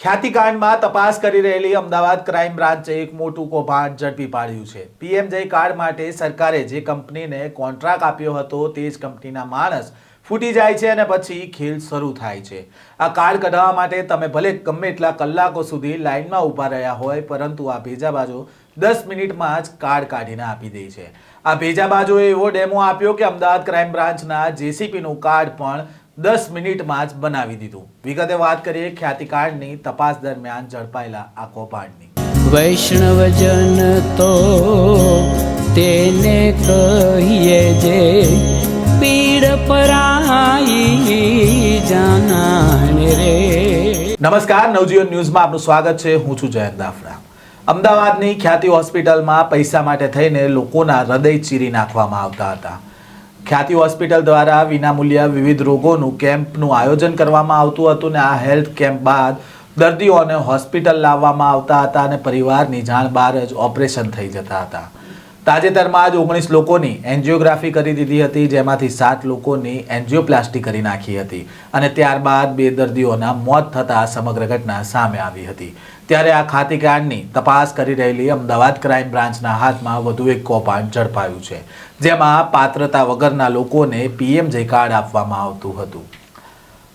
ખ્યાતિકાંડમાં તપાસ કરી રહેલી અમદાવાદ ક્રાઇમ બ્રાન્ચે એક મોટું કૌભાંડ ઝડપી પાડ્યું છે. પીએમ જય કાર્ડ માટે સરકારે જે કંપનીને કોન્ટ્રાક્ટ આપ્યો હતો તે જ કંપનીના માણસ ફૂટી જાય છે અને પછી ખેલ શરૂ થાય છે. આ કાર્ડ કઢાવવા માટે તમે ભલે ગમે એટલા કલાકો સુધી લાઇનમાં ઊભા રહ્યા હોય, પરંતુ આ ભેજાબાજો દસ મિનિટમાં જ કાર્ડ કાઢીને આપી દે છે. આ ભેજાબાજોએ એવો ડેમો આપ્યો કે અમદાવાદ ક્રાઇમ બ્રાન્ચના જેસીપીનું કાર્ડ પણ દસ મિનિટમાં જ બનાવી દીધું. વિગતે વાત કરીએ ખ્યાતિકાંડની. તપાસ દરમિયાન ઝડપાયેલા આ કૌભાંડની. વૈષ્ણવજન તો તેને કહીએ જે પીડ પરાઈ જાનાને રે. નમસ્કાર નવજીવન ન્યૂઝમાં આપનું સ્વાગત છે. હું છું જયંત દાફડા. અમદાવાદની ખ્યાતિ હોસ્પિટલમાં પૈસા માટે થઈને લોકોના હૃદય ચીરી નાખવામાં આવતા હતા. ખ્યાતિ હોસ્પિટલ દ્વારા વિનામૂલ્ય વિવિધ રોગોનું કેમ્પનું આયોજન કરવામાં આવતું હતું ને આ હેલ્થ કેમ્પ બાદ દર્દીઓને હોસ્પિટલ લાવવામાં આવતા હતા અને પરિવારની જાણ બહાર જ ઓપરેશન થઈ જતા હતા. તાજેતરમાં જ ઓગણીસ લોકોની એન્જિયોગ્રાફી કરી દીધી હતી, જેમાંથી સાત લોકોની એન્જિયોપ્લાસ્ટી કરી નાખી હતી અને ત્યારબાદ બે દર્દીઓના મોત થતા સમગ્ર ઘટના સામે આવી હતી. ત્યારે આ ખાતીકાંડની તપાસ કરી રહેલી અમદાવાદ ક્રાઇમ બ્રાન્ચના હાથમાં વધુ એક કૌભાંડ ઝડપાયું છે, જેમાં પાત્રતા વગરના લોકોને પીએમજે કાર્ડ આપવામાં આવતું હતું.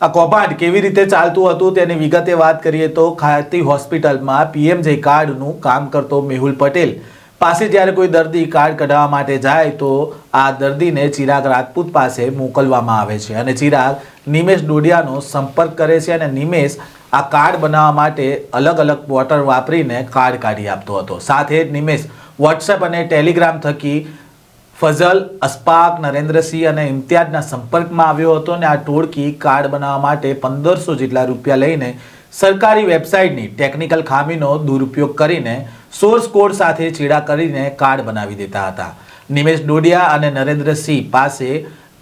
આ કૌભાંડ કેવી રીતે ચાલતું હતું તેની વિગતે વાત કરીએ તો ખાતી હોસ્પિટલમાં પીએમજે કાર્ડનું કામ કરતો મેહુલ પટેલ પાસે જ્યારે કોઈ દર્દી કાર્ડ કઢાવવા માટે જાય તો આ દર્દીને ચિરાગ રાજપૂત પાસે મોકલવામાં આવે છે અને ચિરાગ નિમેશ ડોડિયાનો સંપર્ક કરે છે અને નિમેશ આ કાર્ડ બનાવવા માટે અલગ અલગ વોટર વાપરીને કાર્ડ કાઢી આપતો હતો. સાથે નિમેશ વોટ્સએપ અને ટેલિગ્રામ થકી ફઝલ, અસ્પાક, નરેન્દ્રસિંહ અને ઇમ્તિયાજના સંપર્કમાં આવ્યો હતો અને આ ટોળકી કાર્ડ બનાવવા માટે પંદરસો જેટલા રૂપિયા લઈને સરકારી વેબસાઇટની ટેકનિકલ ખામીનો દુરુપયોગ કરીને સોર્સ કોડ સાથે ચેડા કરીને કાર્ડ બનાવી દેતા હતા. નિમેશ ડોડિયા અને નરેન્દ્રસિંહ પાસે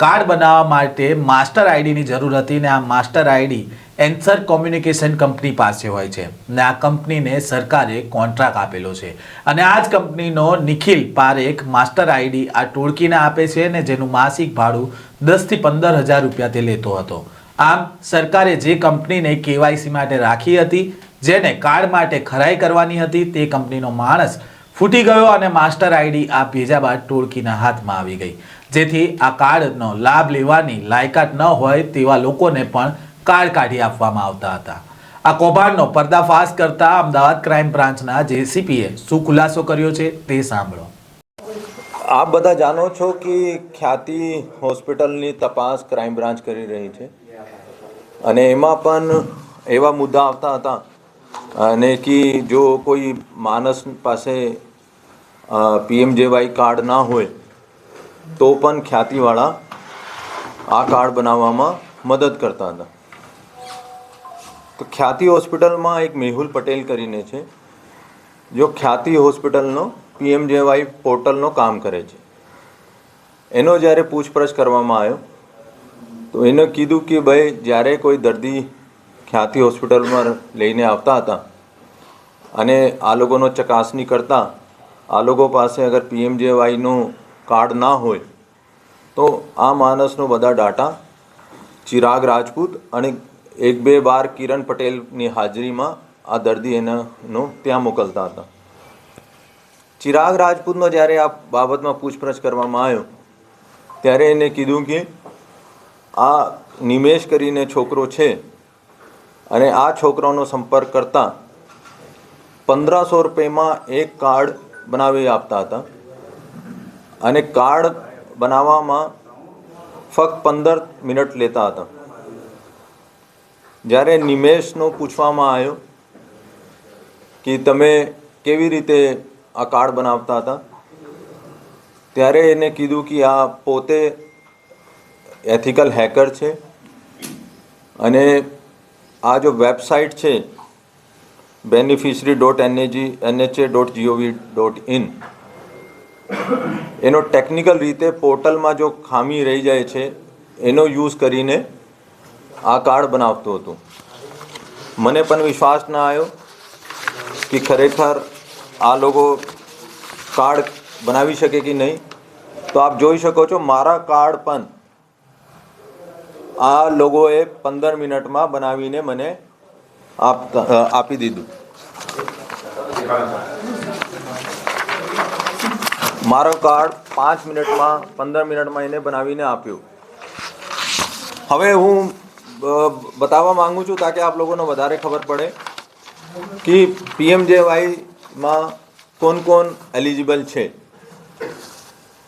કાર્ડ બનાવવા માટે માસ્ટર આઈડીની જરૂર હતી ને આ master ID Ansar communication company પાસે હોય છે. ને આ કંપનીને સરકારે કોન્ટ્રાક્ટ આપેલો છે. અને આ જ કંપનીનો નિખિલ પારેખ માસ્ટર આઈડી આ ટોળકીને આપે છે ને જેનું માસિક ભાડું દસથી પંદર હજાર રૂપિયા તે લેતો હતો. આમ સરકારે જે કંપનીને કેવાયસી માટે રાખી હતી, જેને કાર્ડ માટે ખરાઈ કરવાની હતી, તે કંપનીનો માણસ ફૂટી ગયો અને માસ્ટર આઈડી આ ભેજા બાદ ટોળકીના હાથમાં આવી ગઈ. જેથી આ કાર્ડનો લાભ લેવાની લાયકાત ન હોય તેવા લોકોને પણ કાર્ડ કાઢી આપવામાં આવતા હતા. આ કૌભાંડનો પર્દાફાશ કરતા અમદાવાદ ક્રાઇમ બ્રાન્ચના જેસીપીએ શું ખુલાસો કર્યો છે તે સાંભળો. આપ બધા જાણો છો કે ખ્યાતિ હોસ્પિટલની તપાસ ક્રાઇમ બ્રાન્ચ કરી રહી છે. અને એમાં પણ એવા મુદ્દા આવતા હતા. અને કે જો કોઈ માણસ પાસે પીએમજેવાય કાર્ડ ના હોય, તો પણ ખ્યાતિવાળા આ કાર્ડ બનાવવામાં મદદ કરતા હતા. તો ખ્યાતિ હોસ્પિટલમાં એક મેહુલ પટેલ કરીને છે, જો ખ્યાતિ હોસ્પિટલનો પીએમજેવાય પોર્ટલનો કામ કરે છે. એનો જ્યારે પૂછપરછ કરવામાં આવ્યો, તો એને કીધું કે ભાઈ, જ્યારે કોઈ દર્દી ખ્યાતિ હોસ્પિટલમાં લઈને આવતા હતા અને આ લોકોનો ચકાસણી કરતા આ લોકો પાસે અગર પીએમજેવાયનું કાર્ડ ના હોય, તો આ માણસનો બધા ડાટા ચિરાગ રાજપૂત અને એક બે બાર કિરણ પટેલની હાજરીમાં આ દર્દી એનાનો ત્યાં મોકલતા હતા. ચિરાગ રાજપૂતનો જ્યારે આ બાબતમાં પૂછપરછ કરવામાં આવ્યો, ત્યારે એને કીધું કે આ નિમેશ કરીને છોકરો છે અને આ છોકરાનો સંપર્ક કરતા પંદરસો રૂપિયામાં એક કાર્ડ બનાવી આપતા હતા. અને કાર્ડ બનાવવામાં ફક્ત પંદર મિનિટ લેતા હતા. જ્યારે નિમેશનો પૂછવામાં આવ્યો કે તમે કેવી રીતે આ કાર્ડ બનાવતા હતા, ત્યારે એને કીધું કે આ પોતે એથિકલ હેકર છે અને આ જો વેબસાઇટ છે beneficiary dot NAG NHA dot GOV dot in એનો ટેકનિકલ રીતે પોર્ટલમાં જો ખામી રહી જાય છે, એનો યુઝ કરીને આ કાર્ડ બનાવતો હતો. મને પણ વિશ્વાસ ના આવ્યો કે ખરેખર આ લોકો કાર્ડ બનાવી શકે કે નહીં. તો આપ જોઈ શકો છો, મારા કાર્ડ પણ આ લોકોએ પંદર મિનિટમાં બનાવીને મને આપ આપી દીધું. મારો કાર્ડ પાંચ મિનિટમાં, પંદર મિનિટમાં એને બનાવીને આપ્યું. હવે હું બતાવવા માગું છું તાકે આપ લોકોને વધારે ખબર પડે કે પીએમજેવાયમાં કોણ કોણ એલિજિબલ છે.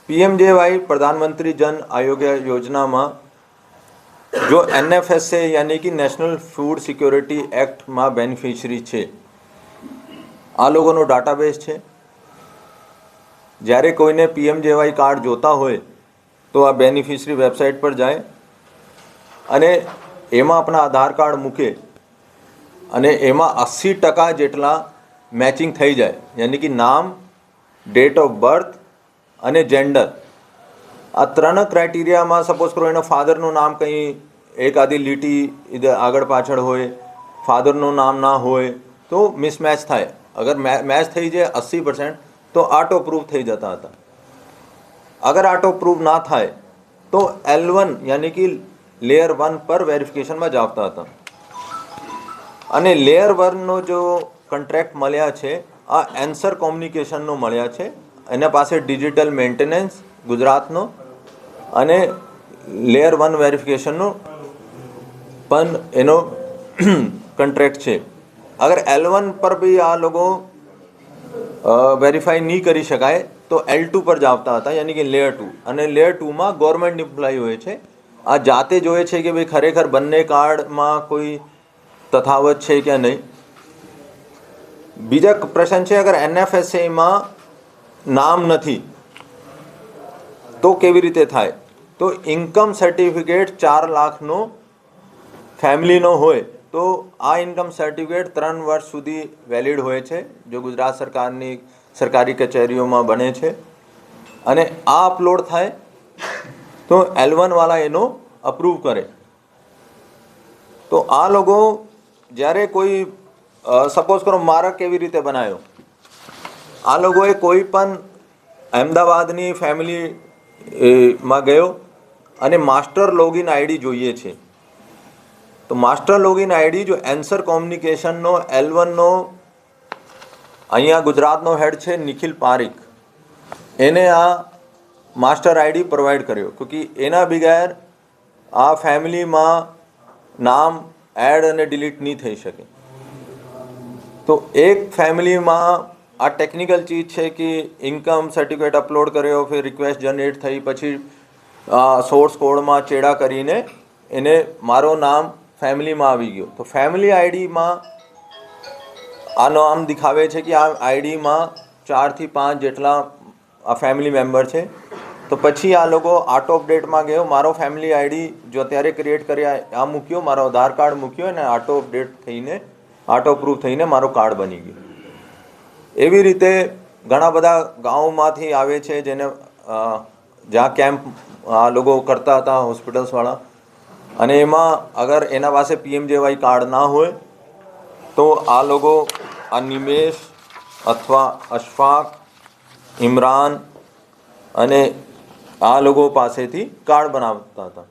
પીએમજેવાય પ્રધાનમંત્રી જન આરોગ્ય યોજનામાં જો એનએફએસએ યાની કે નેશનલ ફૂડ સિક્યોરિટી એક્ટમાં બેનિફિશરી છે, આ લોકોનો ડાટાબેઝ છે. જ્યારે કોઈને પીએમજેવાય કાર્ડ જોતા હોય, તો આ બેનિફિશરી વેબસાઇટ પર જાય અને એમાં આપણા આધાર કાર્ડ મૂકે અને એમાં અસી ટકા જેટલા મેચિંગ થઈ જાય. યાની કે નામ ડેટ ઓફ બર્થ અને જેન્ડર આ ત્રણ ક્રાઇટેરિયામાં સપોઝ કરો, એનો ફાધરનું નામ કંઈ એક આધી લીટી આગળ પાછળ હોય ફાધરનું નામ ના હોય, તો મિસમેચ થાય. અગર મેચ થઈ જાય અસી પર્સન્ટ તો આટો પ્રૂફ થઈ જતા હતા. અગર આટો પ્રૂફ ના થાય, તો એલ વન યાની કે લેયર વન પર વેરિફિકેશનમાં જ આવતા હતા. અને લેયર વનનો જો કોન્ટ્રાક્ટ મળ્યા છે, આ એન્સર કોમ્યુનિકેશનનો મળ્યા છે. એના પાસે ડિજિટલ મેન્ટેનન્સ ગુજરાતનો અને લેયર વન વેરિફિકેશનનો પણ એનો કન્ટ્રેક્ટ છે. અગર એલ વન પર બી આ લોકો વેરીફાઈ નહીં કરી શકાય, તો એલ ટુ પર જાવતા હતા, યાની કે લેયર ટુ અને લેયર ટુમાં ગવર્મેન્ટ એમ્પ્લોય હોય છે. આ જાતે જોઈએ છે કે ભાઈ ખરેખર બંને કાર્ડમાં કોઈ તફાવત છે કે નહીં. બીજા પ્રશ્ન છે, અગર એનએફએસએમાં નામ નથી, તો કેવી રીતે થાય? તો ઇન્કમ સર્ટિફિકેટ ચાર લાખનો ફેમિલીનો હોય તો આ ઇન્કમ સર્ટિફિકેટ ત્રણ વર્ષ સુધી વેલિડ હોય છે, જો ગુજરાત સરકારની સરકારી કચેરીઓમાં બને છે. અને આ અપલોડ થાય તો એલ વાળા એનો અપ્રૂવ કરે. તો આ લોકો જ્યારે કોઈ સપોઝ કરો મારા કેવી રીતે બનાવ્યો આ લોકોએ કોઈ પણ અમદાવાદની ફેમિલી માં ગયો અને માસ્ટર લોગિન આઈડી જોઈએ છે. તો માસ્ટર લોગિન આઈડી જો એન્સર કોમ્યુનિકેશનનો એલ વનનો અહીંયા ગુજરાતનો હેડ છે નિખિલ પારીખ. એને આ માસ્ટર આઈડી પ્રોવાઈડ કર્યો. કે એના બિગેર આ ફેમિલીમાં નામ એડ અને ડિલીટ નહીં થઈ શકે. તો એક ફેમિલીમાં આ ટેકનિકલ ચીજ છે કે ઇન્કમ સર્ટિફિકેટ અપલોડ કર્યો, ફિર રિક્વેસ્ટ જનરેટ થઈ, પછી સોર્સ કોડમાં ચેડા કરીને એને મારો નામ ફેમિલીમાં આવી ગયો. તો ફેમિલી આઈડીમાં આનો આમ દેખાવે છે કે આ આઈડીમાં ચારથી પાંચ જેટલા આ ફેમિલી મેમ્બર છે. તો પછી આ લોકો આટો અપડેટમાં ગયો. મારો ફેમિલી આઈડી જો અત્યારે ક્રિએટ કર્યા આ મૂક્યો, મારો આધાર કાર્ડ મૂક્યો અને આટો અપડેટ થઈને આટો પ્રૂફ થઈને મારો કાર્ડ બની ગયો. એવી રીતે ઘણા બધા ગામોમાંથી આવે છે જેને જ્યાં કેમ્પ આ લોકો કરતા હતા હોસ્પિટલ્સવાળા અને એમાં અગર એના પાસે પીએમજેવાય કાર્ડ ના હોય, તો આ લોકો આ નિમેશ અથવા અશફાક, ઇમરાન અને આ લોકો પાસેથી કાર્ડ બનાવતા હતા.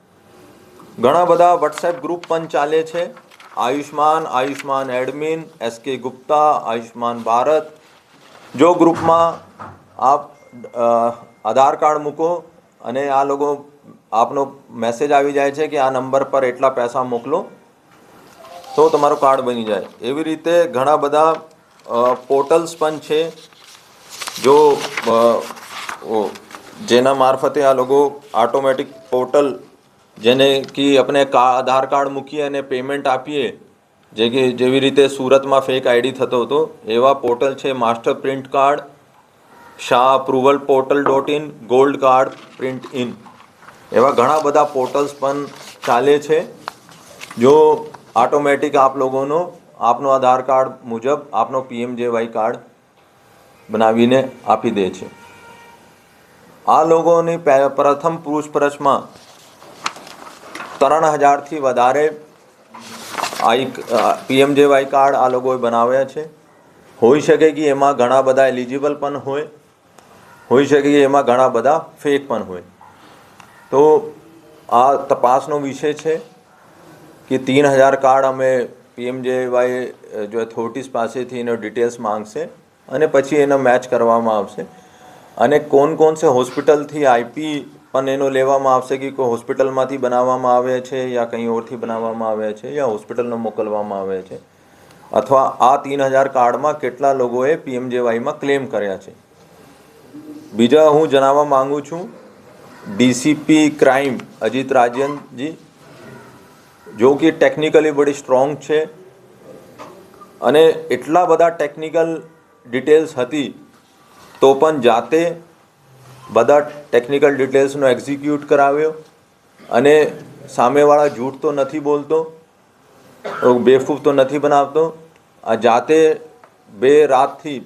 ઘણા બધા વોટ્સએપ ગ્રુપ પણ ચાલે છે. આયુષ્માન આયુષ્માન એડમિન એસ કે ગુપ્તા, આયુષ્માન ભારત. જો ગ્રુપમાં આપ આધાર કાર્ડ મૂકો અને આ લોકો આપનો મેસેજ આવી જાય છે કે આ નંબર પર એટલા પૈસા મોકલો તો તમારું કાર્ડ બની જાય. એવી રીતે ઘણા બધા પોર્ટલ્સ પણ છે જો જેના મારફતે આ લોકો ઓટોમેટિક પોર્ટલ જેને કે આપણે આધાર કાર્ડ મૂકીએ અને પેમેન્ટ આપીએ, જે કે જેવી રીતે સુરતમાં ફેક આઈડી થતો હતો, એવા પોર્ટલ છે master print card Shah approval portal dot in gold card print in એવા ઘણા બધા પોર્ટલ્સ પણ ચાલે છે, જો ઓટોમેટિક આપ લોકોનો આપનો આધાર કાર્ડ મુજબ, આપનો પીએમજેવાય કાર્ડ બનાવીને આપી દે છે. આ લોકોની પ્રથમ પૂછપરછમાં ત્રણ હજારથી વધારે આઈ પીએમજેવાય કાર્ડ આ લોકોએ બનાવ્યા છે. હોઈ શકે કે એમાં ઘણા બધા એલિજિબલ પણ હોય. હોઈ શકે કે એમાં ઘણા બધા ફેક પણ હોય. તો આ તપાસનો વિષય છે કે તીન હજાર કાર્ડ અમે પીએમજેવાય જો થોર્ટીસ પાસેથી એનો ડિટેલ્સ માંગશે અને પછી એનો મેચ કરવામાં આવશે. અને કોણ કોણ છે હોસ્પિટલથી આઈપી પણ એનો લેવામાં આવશે કે કોઈ હોસ્પિટલમાંથી બનાવવામાં આવે છે યા કંઈ ઓરથી બનાવવામાં આવે છે યા હોસ્પિટલનો મોકલવામાં આવે છે? અથવા આ તીન હજાર કાર્ડમાં કેટલા લોકોએ પીએમજેવાયમાં ક્લેમ કર્યા છે? બીજા હું જણાવવા માંગુ છું ડીસીપી ક્રાઇમ અજીત રાજનજી જો કે ટેકનિકલી બડી સ્ટ્રોંગ છે અને એટલા બધા ટેકનિકલ ડિટેલ્સ હતી તો પણ જાતે બધા ટેકનિકલ ડિટેલ્સનો એક્ઝિક્યુટ કરાવ્યો અને સામેવાળા જૂઠ તો નથી બોલતો, બેફૂફ તો નથી બનાવતો. આ જાતે બે રાતથી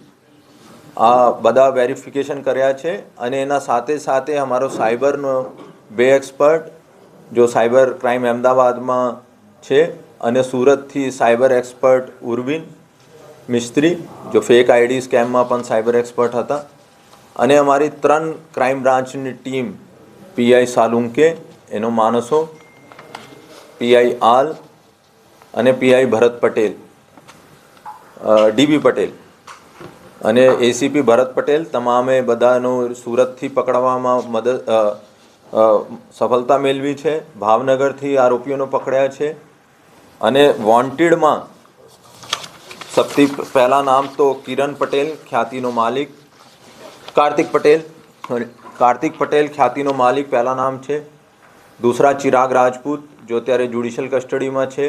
આ બધા વેરિફિકેશન કર્યા છે અને એના સાથે સાથે અમારો સાયબરનો બે એક્સપર્ટ જો સાયબર ક્રાઇમ અમદાવાદમાં છે અને સુરતથી સાયબર એક્સપર્ટ ઉર્વિન મિસ્ત્રી, જો ફેક આઈડી સ્કેમમાં પણ સાયબર એક્સપર્ટ હતા. અને અમારી ત્રણ ક્રાઇમ બ્રાન્ચની ટીમ પીઆઈ સાલુંકે, એનો માણસો પીઆઈ આલ અને પીઆઈ ભરત પટેલ ડીબી પટેલ. અને એસીપી ભરત પટેલ તમામે બધાનું સુરતથી પકડવામાં મદદ સફળતા મેળવી છે, ભાવનગરથી આરોપીઓને પકડ્યા છે. અને વોન્ટેડમાં સૌથી પહેલાં નામ તો કિરણ પટેલ, ખ્યાતિનો માલિક. કાર્તિક પટેલ કાર્તિક પટેલ, ખ્યાતિનો માલિક પહેલાં નામ છે. દૂસરા ચિરાગ રાજપૂત, જો અત્યારે જ્યુડિશિયલ કસ્ટડીમાં છે.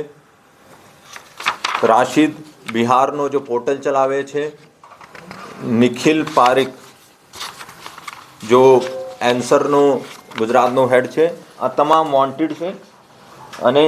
રાશિદ બિહારનો જો પોર્ટલ ચલાવે છે. નિખિલ પારેખ જો એન્સરનું ગુજરાતનું હેડ છે, આ તમામ વોન્ટેડ છે. અને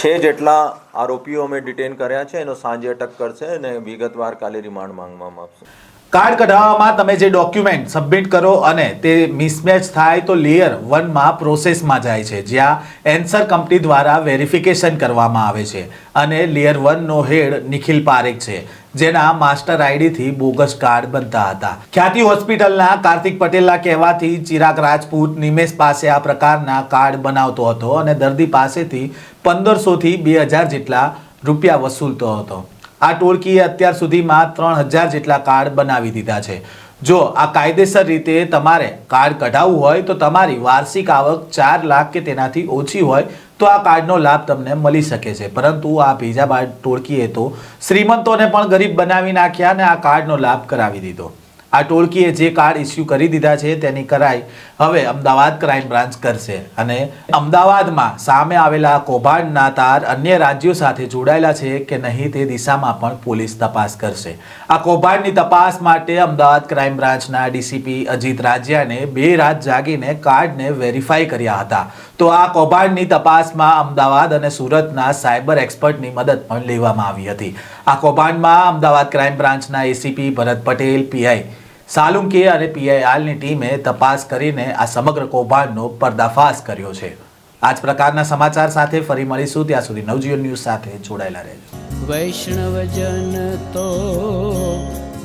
છે જેટલા આરોપીઓ અમે ડિટેન કર્યા છે, એનો સાંજે અટક કરશે અને વિગતવાર કાલે રિમાન્ડ માંગવામાં આવશે. કાર્ડ કઢાવવામાં તમે જે ડોક્યુમેન્ટ સબમિટ કરો અને તે મિસમેચ થાય તો લેયર વનમાં પ્રોસેસમાં જાય છે, જ્યાં એન્સર કંપની દ્વારા વેરિફિકેશન કરવામાં આવે છે. અને લેયર વનનો હેડ નિખિલ પારેખ છે. જેના માસ્ટર આઈડીથી બોગસ કાર્ડ બનતા હતા. ખ્યાતિ હોસ્પિટલના કાર્તિક પટેલના કહેવાથી ચિરાગ રાજપૂત નિમેશ પાસે આ પ્રકારના કાર્ડ બનાવતો હતો અને દર્દી પાસેથી પંદરસોથી બે હજાર જેટલા રૂપિયા વસૂલતો હતો. આ ટોળકીએ અત્યાર સુધીમાં ત્રણ હજાર જેટલા કાર્ડ બનાવી દીધા છે. જો આ કાયદેસર રીતે તમારે કાર્ડ કઢાવવું હોય તો તમારી વાર્ષિક આવક ચાર લાખ કે તેનાથી ઓછી હોય તો આ કાર્ડનો લાભ તમને મળી શકે છે. પરંતુ આ ભીજાબાદ ટોળકીએ તો શ્રીમંતોને પણ ગરીબ બનાવી નાખ્યા અને આ કાર્ડનો લાભ કરાવી દીધો. આ ટોળકીએ જે કાર્ડ ઇસ્યુ કરી દીધા છે તેની કરાઈ હવે અમદાવાદ ક્રાઇમ બ્રાન્ચ કરશે. અને અમદાવાદમાં સામે આવેલા કૌભાંડના તાર અન્ય રાજ્યો સાથે જોડાયેલા છે કે નહીં તે દિશામાં પણ પોલીસ તપાસ કરશે. આ કૌભાંડની તપાસ માટે અમદાવાદ ક્રાઇમ બ્રાન્ચના ડીસીપી અજીત રાજ્યાને બે રાત જાગીને કાર્ડને વેરીફાઈ કર્યા હતા. તો આ કૌભાંડની તપાસમાં અમદાવાદ અને સુરતના સાયબર એક્સપર્ટની મદદ પણ લેવામાં આવી હતી. આ કૌભાંડમાં અમદાવાદ ક્રાઇમ બ્રાન્ચના એસીપી ભરત પટેલ પીઆઈ સાલુંકે અને પીઆઈઆલની ટીમે તપાસ કરીને આ સમગ્ર કૌભાંડનો પર્દાફાશ કર્યો છે. આ જ પ્રકારના સમાચાર સાથે ફરી મળીશું. ત્યાં સુધી નવજીવન ન્યૂઝ સાથે જોડાયેલા રહેજો. વૈષ્ણવજન તો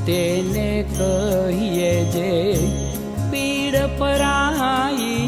તેને કહીએ જે પીડ પરાઈ